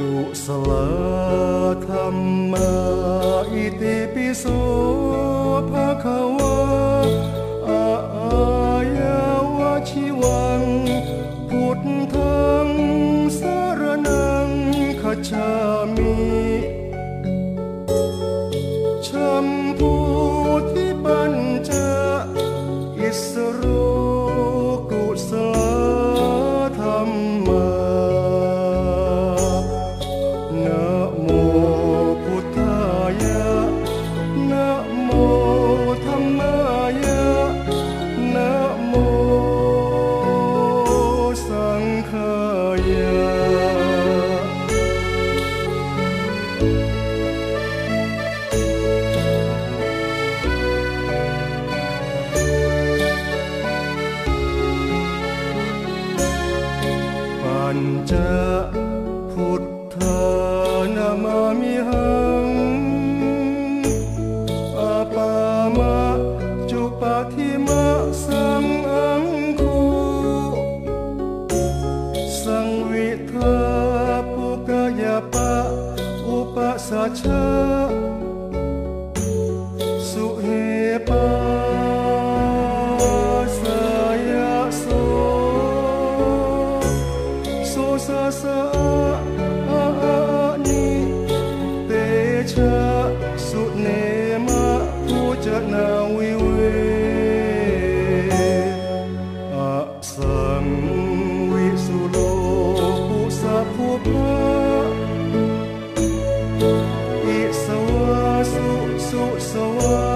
กุศลธรรมะอิติปิโส ปัญจพุทธานามามิหังอาปามะจุปาทิมะสังอังคูสังวิทาปุกยาปะอุปสัชชะ sơ sơ ơ ơ ơ, ni. Tê chơ sụt nề mơ thu chợ nào uy ờ, uy ạ sầm uy su lô phụ sa phụ bơ y sơ su su sơ